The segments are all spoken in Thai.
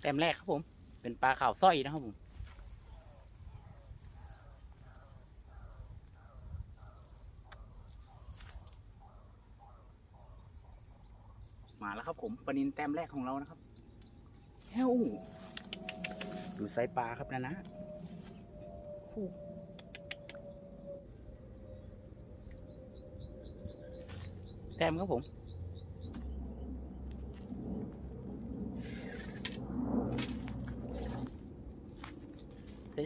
แต้มแรกครับผม เป็นปลาขาวสร้อยนะครับผมมาแล้วครับผมปลานินแต้มแรกของเรานะครับเฮ้วดูไซส์ปลาครับนะนะแต้มครับผม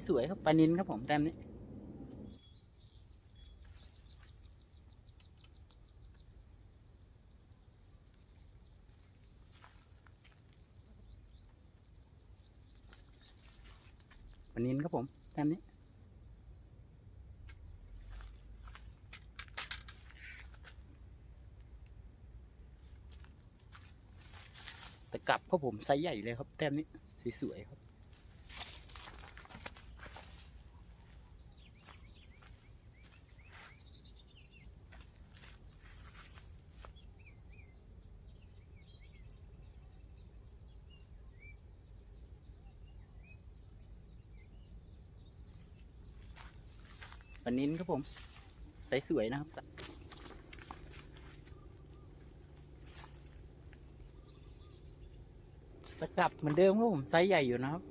สวยๆครับปลานินครับผมแต้มนี้ปลานินครับผมแต้มนี้แต่กลับครับผมไซส์ใหญ่เลยครับแต้มนี้สวยๆครับ ครับผมไซส์สวยนะครับตะกลับเหมือนเดิมครับผมไซส์ใหญ่อยู่นะครับ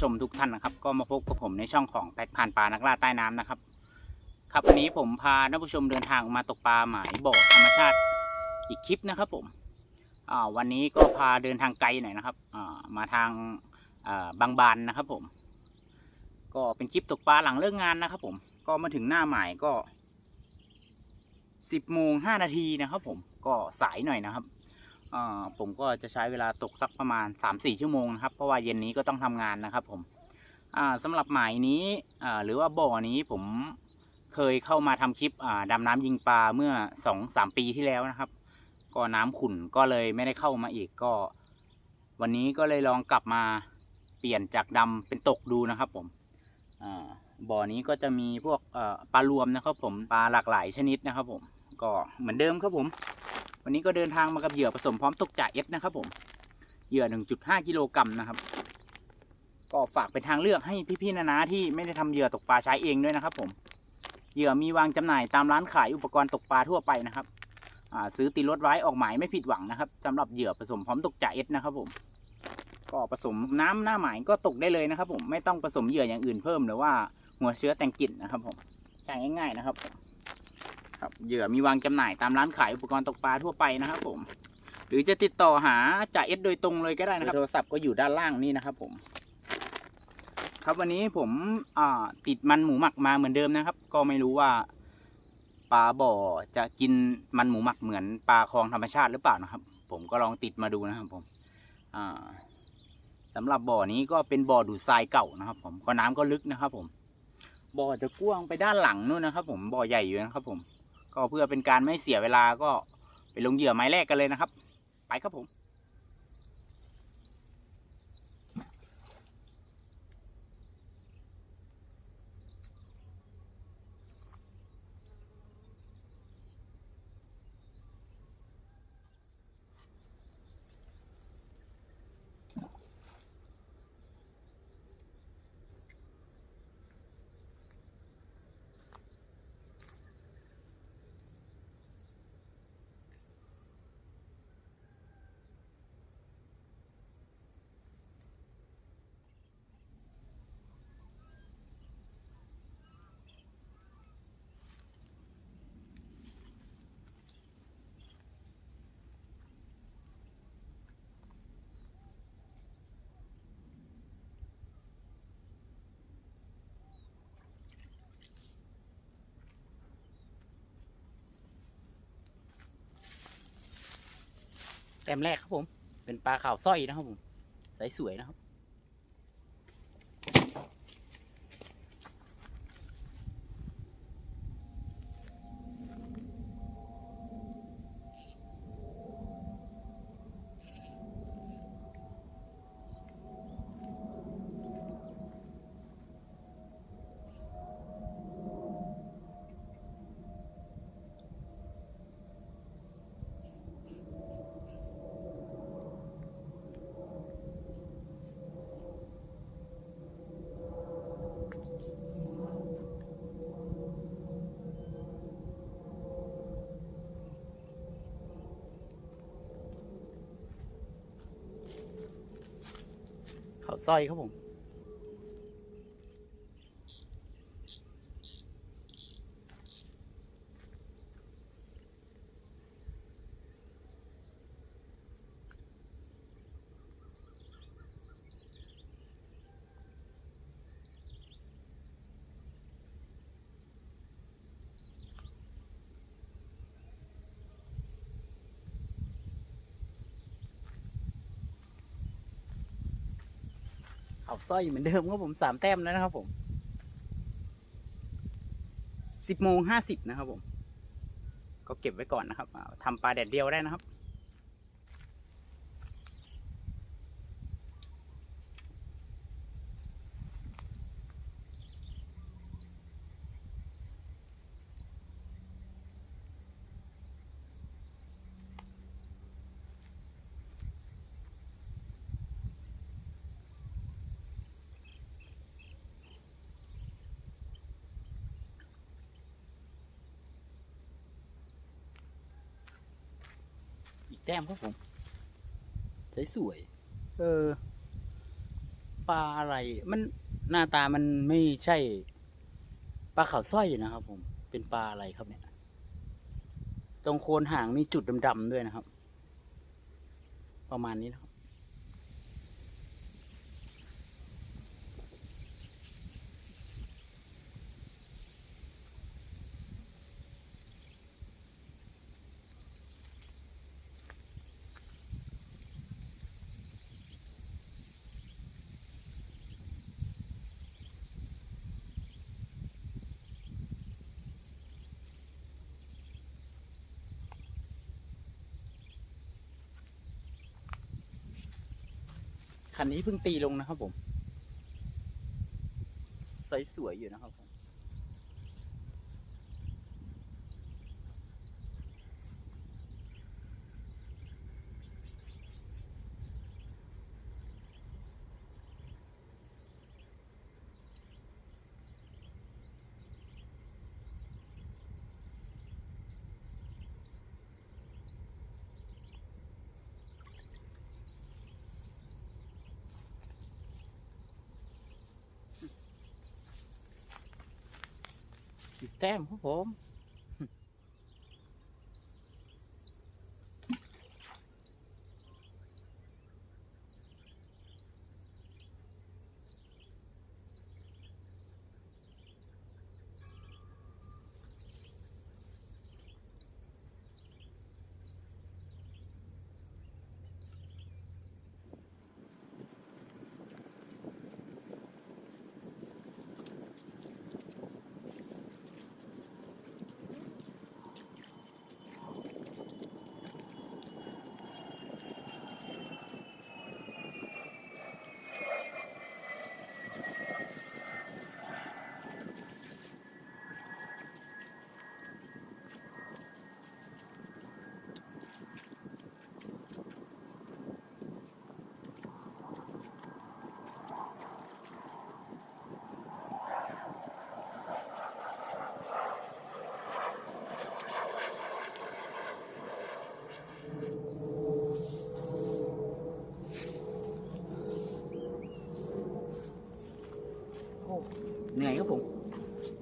ผู้ชมทุกท่านนะครับ ก็มาพบกับผมในช่องของแพ็คผ่านปลานักล่าใต้น้ำนะครับ ครับวันนี้ผมพาท่านผู้ชมเดินทางมาตกปลาหมายบ่อธรรมชาติอีกคลิปนะครับผมวันนี้ก็พาเดินทางไกลหน่อยนะครับมาทางบางบานนะครับผม ก็เป็นคลิปตกปลาหลังเลิกงานนะครับ ผม ก็มาถึงหน้าหมายก็สิบโมงห้านาทีนะครับ ผมก็สายหน่อยนะครับ ผมก็จะใช้เวลาตกสักประมาณ 3-4 ชั่วโมงนะครับ เพราะว่าเย็นนี้ก็ต้องทำงานนะครับผมอ่าสำหรับหมายนี้หรือว่าบ่อนี้ผมเคยเข้ามาทำคลิปอ่าดำน้ำยิงปลาเมื่อ 2-3 ปีที่แล้วนะครับ ก็น้ำขุ่นก็เลยไม่ได้เข้ามาอีกก็ วันนี้ก็เลยลองกลับมาเปลี่ยนจากดำเป็นตกดูนะครับผมบ่อนี้ก็จะมีพวกปลารวมนะครับผมปลาหลากหลายชนิดนะครับผม ก็เหมือนเดิมครับผม วันนี้ก็เดินทางมากับเหยื่อผสมพร้อมตกจ่าเอสนะครับผม เหยื่อ 1.5 กิโลกรัมนะครับ ก็ฝากเป็นทางเลือกให้พี่ๆนานาที่ไม่ได้ทำเหยื่อตกปลาใช้เองด้วยนะครับ ผม เหยื่อมีวางจำหน่ายตามร้านขายอุปกรณ์ตกปลาทั่วไปนะครับซื้อตีรถไว้ออกหมายไม่ผิดหวังนะครับสำหรับเหยื่อผสมพร้อมตกจ่าเอสนะครับผมก็ผสมน้ำหน้าหมายก็ตกได้เลยนะครับ ผมไม่ต้องผสมเหยื่ออย่างอื่นเพิ่มหรือว่าหัวเชื้อแต่งกลิ่นนะครับ ผมใช้ง่ายๆนะครับ ครับเหยื่อมีวางจำหน่ายตามร้านขายอุปกรณ์ตกปลาทั่วไปนะครับผม หรือจะติดต่อหาจ่าเอสโดยตรงเลยก็ได้นะครับโทรศัพท์ก็อยู่ด้านล่างนี่นะครับ ผม ครับวันนี้ผมติดมันหมูหมักมาเหมือนเดิมนะครับ ก็ไม่รู้ว่าปลาบ่อจะกินมันหมูหมักเหมือนปลาคลองธรรมชาติหรือเปล่านะครับ ผมก็ลองติดมาดูนะครับ ผมอ่าสำหรับบ่อนี้ก็เป็นบ่อดูดทรายเก่านะครับ ผมก็น้ำก็ลึกนะครับ ผมบ่อจะกว้างไปด้านหลังนู่นนะครับ ผมบ่อใหญ่อยู่นะครับ ผม ก็เพื่อเป็นการไม่เสียเวลาก็ไปลงเหยื่อไม้แรกกันเลยนะครับ ไปครับผม ต้มแรกครับผม เป็นปลาขาวสร้อยนะครับผมใสสวยนะครับ สร้อยครับผม สร้อยเหมือนเดิมครับผมสามแต้มแล้วนะครับผมสิบโมงห้าสิบนะครับผม ก็เก็บไว้ก่อนนะครับทำปลาแดดเดียวได้นะครับ กแต้มครับผมสวยสวยๆเออ ปลาอะไร มันหน้าตามันไม่ใช่ ปลาขาวสร้อยนะครับ ผม เป็นปลาอะไรครับเนี่ย ตรงโคนหางมีจุดดำๆด้วยนะครับ ประมาณนี้นะครับ คันนี้เพิ่งตีลงนะครับผมไซส์สวยอยู่นะครับผม แต้มครับผม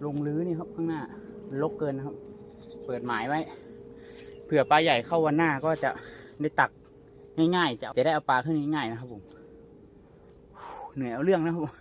ลงรื้อนี่ครับข้างหน้าลกเกินนะครับ เปิดหมายไว้เผื่อปลาใหญ่เข้าวันหน้าก็จะได้ตักง่ายๆจะจะได้เอาปลาขึ้นง่ายๆนะครับผมเหนื่อยเอาเรื่องนะครับผม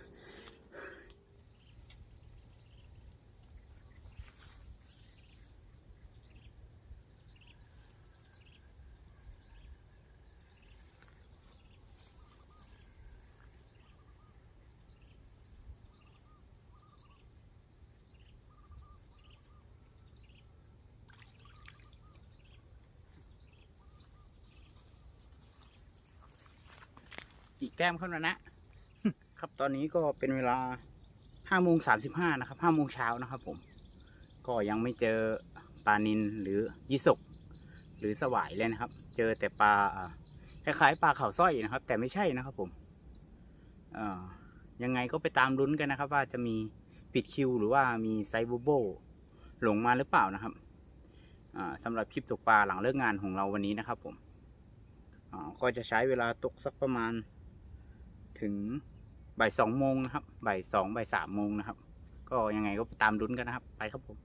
อีกแต้มเข้าแล้วนะ ครับตอนนี้ก็เป็นเวลาห้าโมงสามสิบห้านะครับห้าโมงเช้านะครับผม ก็ยังไม่เจอปลานินหรือยีสกหรือสวายเลยนะครับ เจอแต่ปลาคล้ายๆปลาเขาสร้อยนะครับ แต่ไม่ใช่นะครับผมยังไงก็ไปตามลุ้นกันนะครับ ว่าจะมีปิดคิวหรือว่ามีไซบูโบหลงมาหรือเปล่านะครับสำหรับคลิปตกปลาหลังเลิกงานของเราวันนี้นะครับผมก็จะใช้เวลาตกสักประมาณ ถึงบ่ายสองโมงนะครับบ่ายสองบ่ายสามโมงนะครับ ก็ยังไงก็ตามลุ้นกันนะครับ ไปครับผม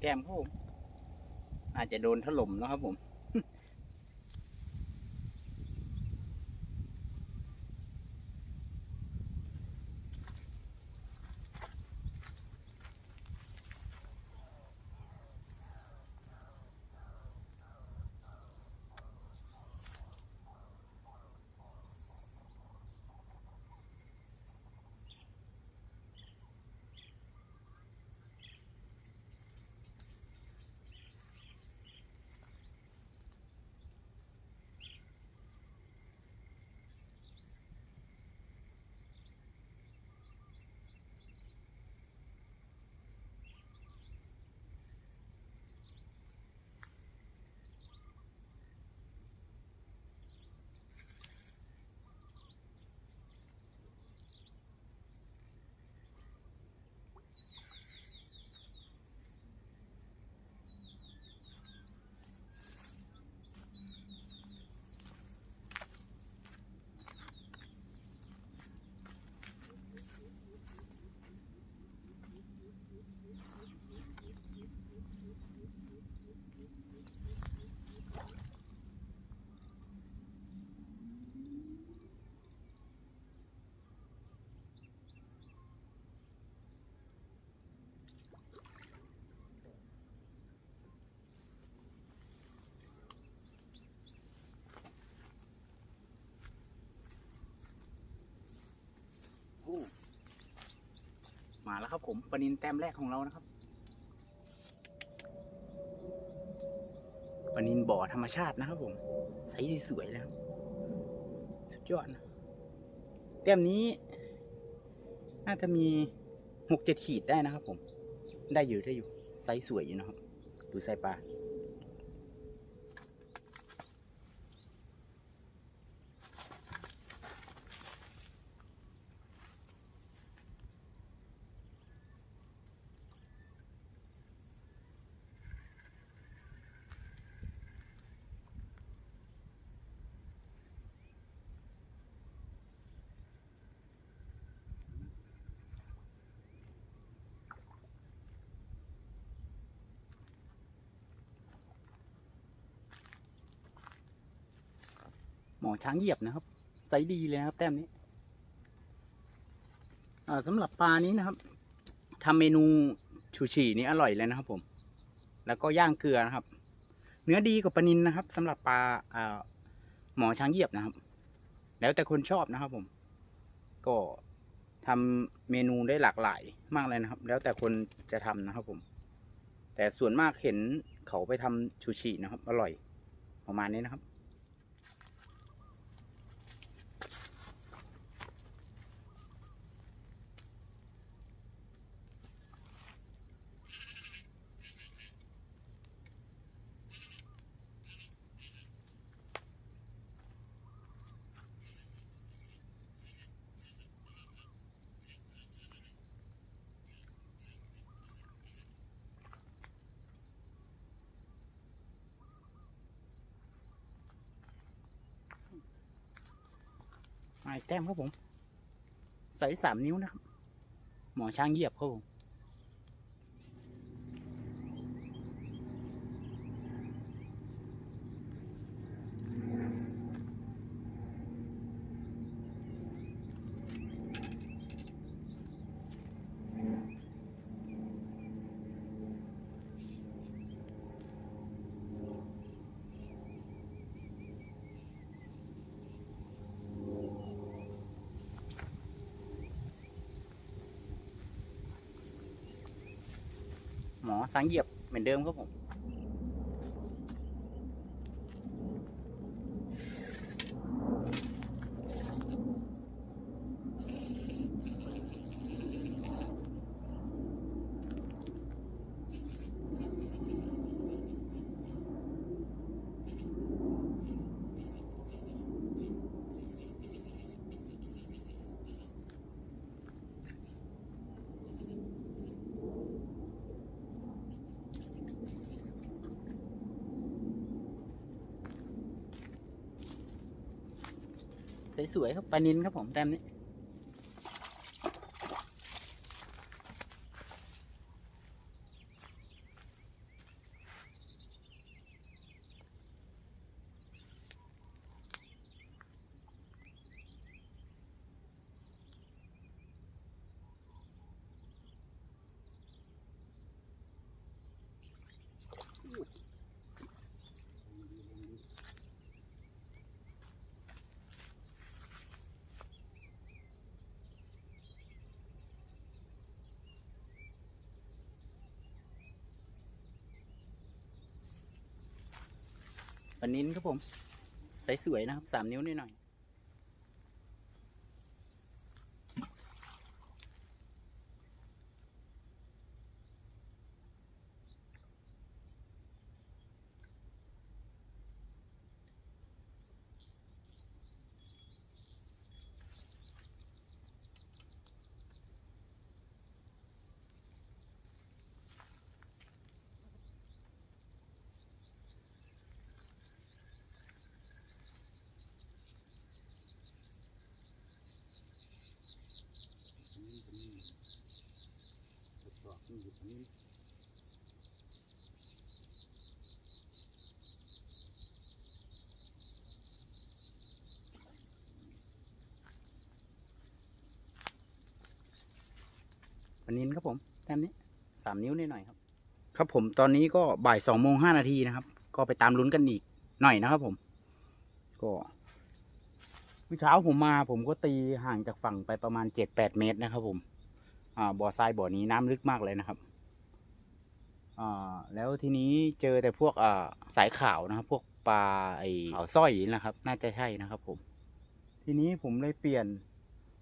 แก้มครับผม อาจจะโดนถล่มนะครับผม โอ้ มาแล้วครับผมปนินแต้มแรกของเรานะครับปนินบ่อธรรมชาตินะครับผมใสสวยๆเลยครับสุดยอดนะแต้มนี้ น่าจะมีหกเจ็ดขีดได้นะครับผม ได้อยู่ได้อยู่ไซส์สวยอยู่นะครับ ดูไซส์ปลา หมอช้างเหยียบนะครับไซดีเลยนะครับ แต้มนี้สำหรับปลานี้นะครับทำเมนูชูชีนี้อร่อยเลยนะครับ ผม แล้วก็ย่างเกลือนะครับ เนื้อดีกว่าปลานินนะครับสำหรับปลาอ่าหมอช้างเหยียบนะครับ แล้วแต่คนชอบนะครับ ผม ก็ทำเมนูได้หลากหลายมากเลยนะครับ แล้วแต่คนจะทำนะครับ ผม แต่ส่วนมากเห็นเขาไปทำชูชีนะครับ อร่อยประมาณนี้นะครับ ไม้แต้มครับผม ใส่สามนิ้วนะครับ หมอช้างเหยียบครับผม หมอสังเหยียบเหมือนเดิมครับผม วยครับปลานินครับผมแต้มนี้ ปลานินครับผม ใสสวยนะครับสามนิ้วนิดหน่อย ปลานินครับผมแต้มนี้สามนิ้วนิดหน่อยครับ ครับผมตอนนี้ก็บ่ายสองโมงห้านาทีนะครับ ก็ไปตามลุ้นกันอีกหน่อยนะครับผม ก็เมื่อเช้าผมมาผมก็ตีห่างจากฝั่งไปประมาณเจ็ดแปดเมตรนะครับผม บ่อทรายบ่อนี้น้ำลึกมากเลยนะครับอ่าแล้วทีนี้เจอแต่พวกอ่าสายขาวนะครับพวกปลาไอ้ขาวสร้อยนะครับ น่าจะใช่นะครับ ผม ทีนี้ผมเลยเปลี่ยน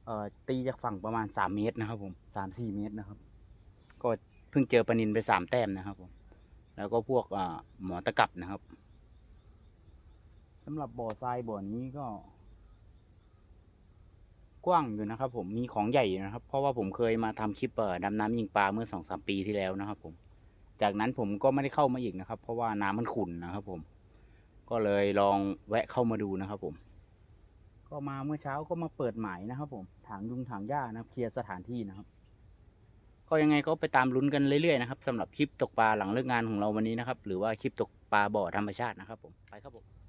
เอ่อตีจากฝั่งประมาณสามเมตรนะครับ ผมสามสี่เมตรนะครับ ก็เพิ่งเจอปลานินไปสามแต้มนะครับ ผม แล้วก็พวกอ่าหมอตะกับนะครับสำหรับบ่อทรายบ่อนี้ก็ กว้างอยู่นะครับ ผมมีของใหญ่นะครับ เพราะว่าผมเคยมาทำคลิปเอ่อดำน้ำยิงปลาเมื่อสองสามปีที่แล้วนะครับ ผม จากนั้นผมก็ไม่ได้เข้ามาอีกนะครับ เพราะว่าน้ำมันขุ่นนะครับ ผม ก็เลยลองแวะเข้ามาดูนะครับ ผม ก็มาเมื่อเช้าก็มาเปิดหมายนะครับ ผมถางยุงถางหญ้านะครับเคลียร์สถานที่นะครับ ก็ยังไงก็ไปตามลุ้นกันเรื่อยๆนะครับสำหรับคลิปตกปลาหลังเลิกงานของเราวันนี้นะครับ หรือว่าคลิปตกปลาบ่อธรรมชาตินะครับ ผมไปครับผม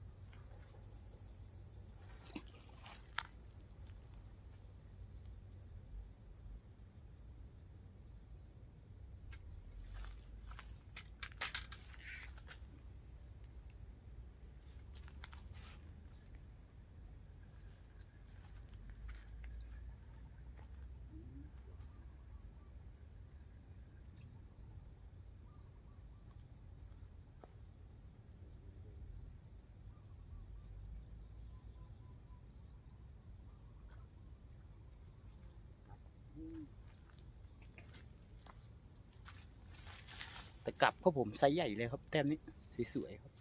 แต่กลับครับผมไซส์ใหญ่เลยครับแต้มนี้สวยๆครับ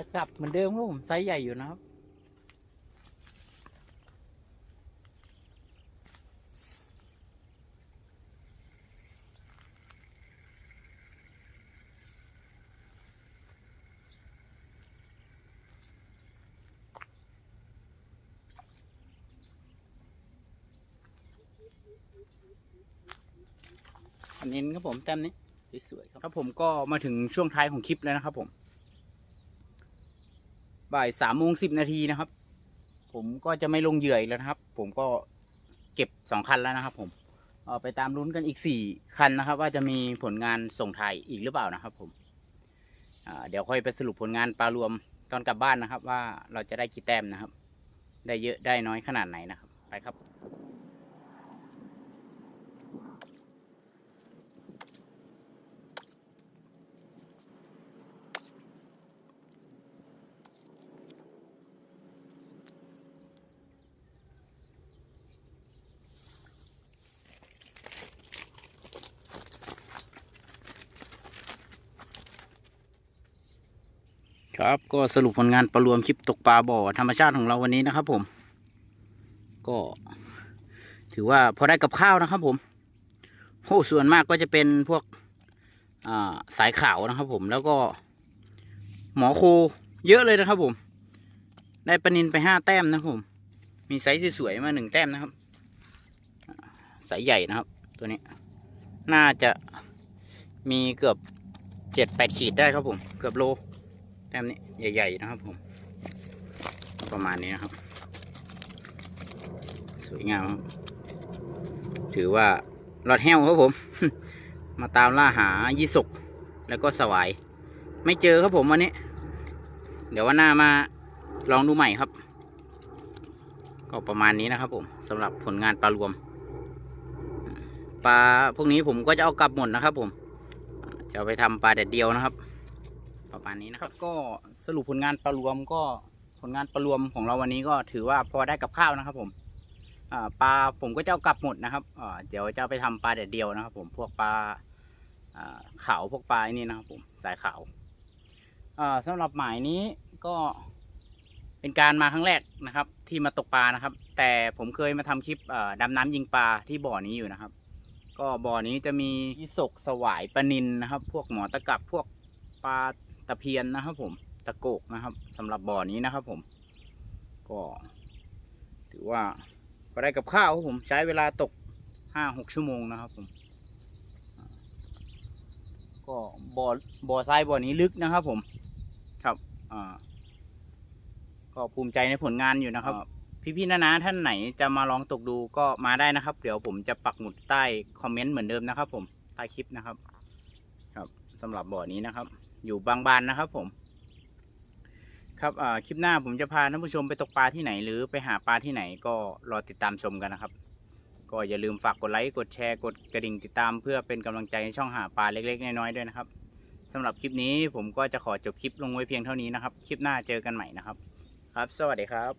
ะกลับเหมือนเดิมครับผมไซส์ใหญ่อยู่นะครับ อันนี้ครับผมแต้มนี้สวยๆครับ ครับผมก็มาถึงช่วงท้ายของคลิปแล้วนะครับผม บ่ายสามโมงสิบนาทีนะครับ ผมก็จะไม่ลงเหยื่ออีกแล้วนะครับ ผมก็เก็บสองคันแล้วนะครับ ผมเอาไปตามลุ้นกันอีกสี่คันนะครับ ว่าจะมีผลงานส่งถ่ายอีกหรือเปล่านะครับ ผมเดี๋ยวค่อยไปสรุปผลงานปลารวมตอนกลับบ้านนะครับ ว่าเราจะได้กี่แต้มนะครับ ได้เยอะได้น้อยขนาดไหนนะครับ ไปครับ ครับก็สรุปผลงานประรวมคลิปตกปลาบ่อธรรมชาติของเราวันนี้นะครับ ผม ก็ ถือว่าพอได้กับข้าวนะครับ ผมโอ้ส่วนมากก็จะเป็นพวกาสายขาวนะครับ ผมแล้วก็ หมอโคเยอะเลยนะครับ ผม ได้ปลานินไปห้าแต้มนะครับผม มีไซส์สวยๆมาหนึ่งแต้มนะครับ สายใหญ่นะครับ ตัวนี้ น่าจะมีเกือบเจ็ดแปดขีดได้ครับผม เกือบโล แต้มนี้ใหญ่ ๆ นะครับผม ประมาณนี้นะครับ สวยงามครับถือว่าหลอดแห้วครับผม มาตามล่าหายี่สกแล้วก็สวาย ไม่เจอครับผมวันนี้ เดี๋ยววันหน้ามาลองดูใหม่ครับ ก็ประมาณนี้นะครับผมสำหรับผลงานปลารวมปลาพวกนี้ผมก็จะเอากลับหมดนะครับผม จะไปทำปลาแดดเดียวนะครับ ประมาณนี้นะครับ ก็สรุปผลงานปลารวมก็ผลงานปลารวมของเราวันนี้ก็ถือว่าพอได้กับข้าวนะครับ ผมอ่าปลาผมก็จะเอากลับหมดนะครับอ่าเดี๋ยวจะเอาไปทำปลาแดดเดียวนะครับ ผมพวกปลาอ่าขาวพวกปลาไอ้นี่นะครับ ผมสายขาวอ่าสำหรับหมายนี้ก็เป็นการมาครั้งแรกนะครับ ที่มาตกปลานะครับ แต่ผมเคยมาทำคลิปอ่าดำน้ำยิงปลาที่บ่อนี้อยู่นะครับ ก็บ่อนี้จะมียี่สกสวายปลานินนะครับ พวกหมอตะกับพวกปลา ตะเพียนนะครับ ผมตะโกกนะครับสำหรับบ่อนี้นะครับ ผม ก็ ถือว่าพอได้กับข้าวครับผมใช้เวลาตกห้าหกชั่วโมงนะครับผมก็บ่อบ่อทรายบ่อนี้ลึกนะครับ ผม ครับอ่าก็ภูมิใจในผลงานอยู่นะครับ พี่ๆนานาท่านไหนจะมาลองตกดูก็มาได้นะครับ เดี๋ยวผมจะปักหมุดใต้คอมเมนต์เหมือนเดิมนะครับ ผมใต้คลิปนะครับ ครับสำหรับบ่อนี้นะครับ อยู่บางบานนะครับผม ครับอ่าคลิปหน้าผมจะพาท่านผู้ชมไปตกปลาที่ไหน หรือไปหาปลาที่ไหนก็รอติดตามชมกันนะครับ ก็อย่าลืมฝากกดไลค์กดแชร์กดกระดิ่งติดตามเพื่อเป็นกำลังใจในช่องหาปลาเล็กๆน้อยๆด้วยนะครับสำหรับคลิปนี้ผมก็จะขอจบคลิปลงไว้เพียงเท่านี้นะครับ คลิปหน้าเจอกันใหม่นะครับ ครับ สวัสดีครับ